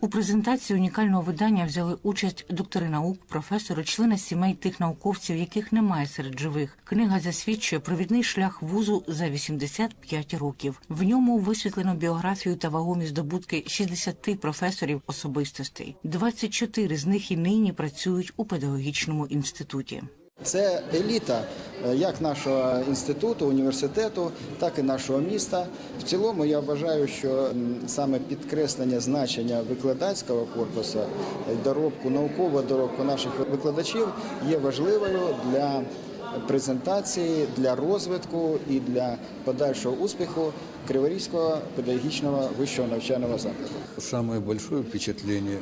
У презентації унікального видання взяли участь доктори наук, професори, члени сімей тих науковців, яких немає серед живих. Книга засвідчує провідний шлях вузу за 85 років. В ньому висвітлено біографію та вагомі здобутки 60 професорів особистостей. 24 з них і нині працюють у педагогічному інституті. Це еліта е, як нашого інституту, університету, так і нашого міста. В цілому я вважаю, що саме підкреслення значення викладацького корпусу, е, доробку, наукову доробку наших викладачів є важливою для презентації, для розвитку і для подальшого успіху Криворізького педагогічного вищого навчального закладу. Самое большое впечатление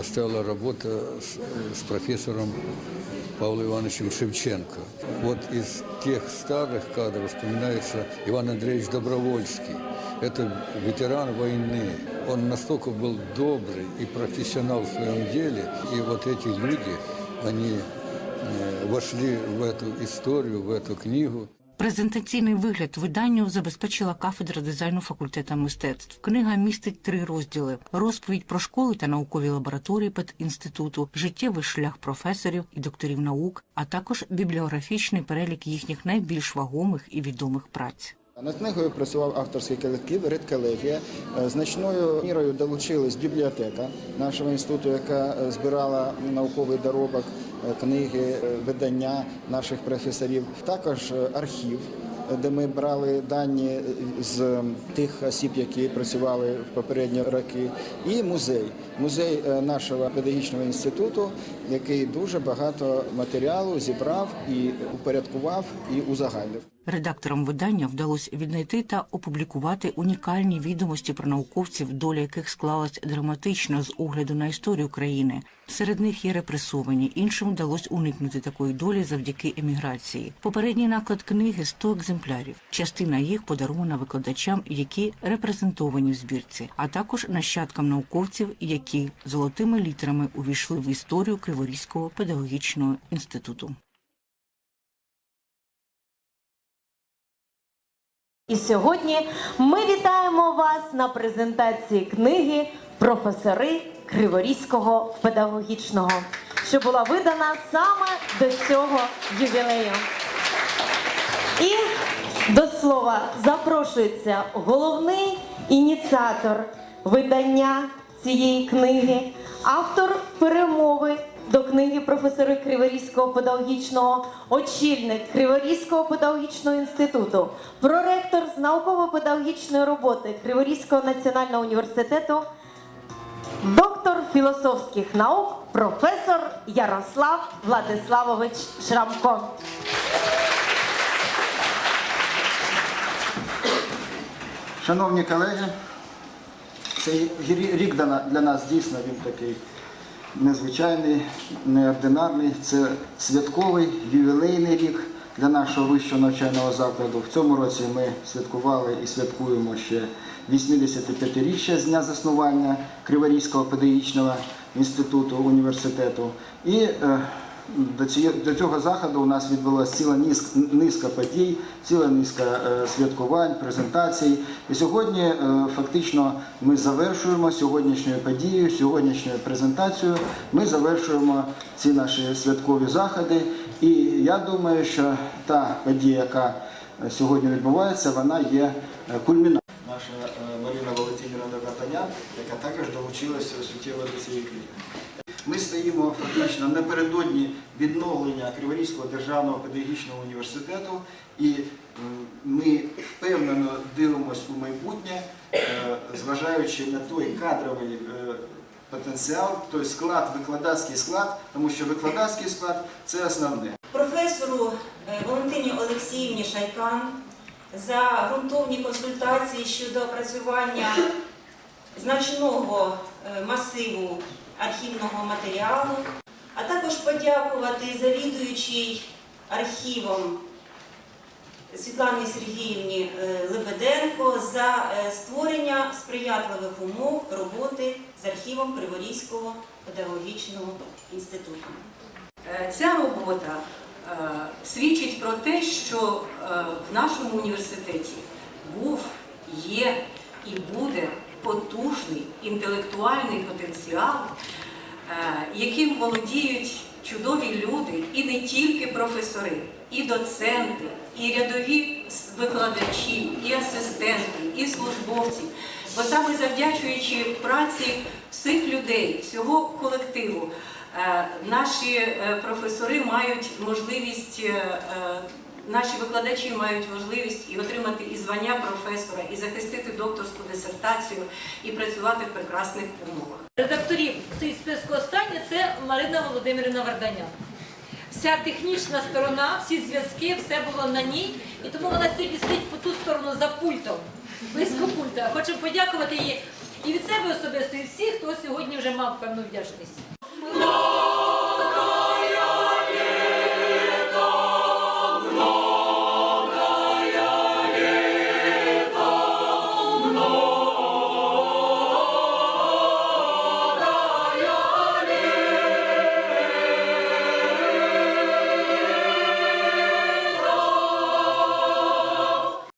оставила работа с, с профессором Павлом Ивановичем Шевченко. Вот из тех старых кадров вспоминается Иван Андреевич Добровольский. Это ветеран войны. Он настолько был добрый и профессионал в своем деле. И вот эти люди, они э, вошли в эту историю, в эту книгу. Презентаційний вигляд виданню забезпечила кафедра дизайну факультету мистецтв. Книга містить три розділи: розповідь про школи та наукові лабораторії педінституту, життєвий шлях професорів і докторів наук, а також бібліографічний перелік їхніх найбільш вагомих і відомих праць. Над книгою працював авторський колектив «Редколегія». Е, Значною мірою долучилась бібліотека нашого інституту, яка е, збирала науковий доробок, книги, е, видання наших професорів. Також е, архів, е, де ми брали дані е, з тих осіб, які працювали в попередні роки, і музей. Музей е, нашого педагогічного інституту, який дуже багато матеріалу зібрав і упорядкував і узагальнив. Редакторам видання вдалося віднайти та опублікувати унікальні відомості про науковців, доля яких склалась драматично з огляду на історію країни. Серед них є репресовані, іншим вдалося уникнути такої долі завдяки еміграції. Попередній наклад книги 100 екземплярів. Частина їх подарована викладачам, які репрезентовані в збірці, а також нащадкам науковців, які золотими літерами увійшли в історію Криворізького педагогічного інституту. І сьогодні ми вітаємо вас на презентації книги Професори Криворізького педагогічного, що була видана саме до цього ювілею. І до слова запрошується головний ініціатор видання цієї книги, автор перемови до книги професори Криворізького педагогічного, очільник Криворізького педагогічного інституту, проректор з науково-педагогічної роботи Криворізького національного університету, доктор філософських наук, професор Ярослав Владиславович Шрамко. Шановні колеги, цей рік для нас дійсно він такий незвичайний, неординарний. Це святковий ювілейний рік для нашого вищого навчального закладу. В цьому році ми святкували і святкуємо ще 85-річчя з дня заснування Криворізького педагогічного інституту університету. І е, до цього заходу у нас відбулася ціла низка подій, ціла низка е, святкувань, презентацій. І сьогодні е, фактично ми завершуємо сьогоднішньою подією, сьогоднішньою презентацією. Ми завершуємо ці наші святкові заходи. І я думаю, що та подія, яка е, сьогодні відбувається, вона є кульмінацією. Наша Марина Валентинівна Катанян, яка також долучилася суттєво до цієї книги. Ми стоїмо фактично напередодні відновлення Криворізького державного педагогічного університету, і ми впевнено дивимося у майбутнє, е, зважаючи на той кадровий е, потенціал, той склад, викладацький склад, тому що викладацький склад це основне. професору е, Валентині Олексіївні Шайкан за ґрунтовні консультації щодо опрацювання значного е, масиву архівного матеріалу, а також подякувати завідуючій архівом Світлані Сергіївні е, Лебеденко за е, створення сприятливих умов роботи з архівом Криворізького педагогічного інституту. Е, Ця робота свідчить про те, що в нашому університеті був, є і буде потужний інтелектуальний потенціал, е, яким володіють чудові люди, і не тільки професори, і доценти, і рядові викладачі, і асистенти, і службовці. Бо саме завдячуючи праці всіх людей, всього колективу, е, наші е, професори мають можливість. Наші викладачі мають можливість і отримати і звання професора, і захистити докторську дисертацію, і працювати в прекрасних умовах. Редакторів цей списку останнє це Марина Володимирівна Варданян. Вся технічна сторона, всі зв'язки, все було на ній. І тому вона сьогодні сидить по ту сторону за пультом, близько пульта. Хочу подякувати їй і від себе особисто, і всіх, хто сьогодні вже мав певну вдячність.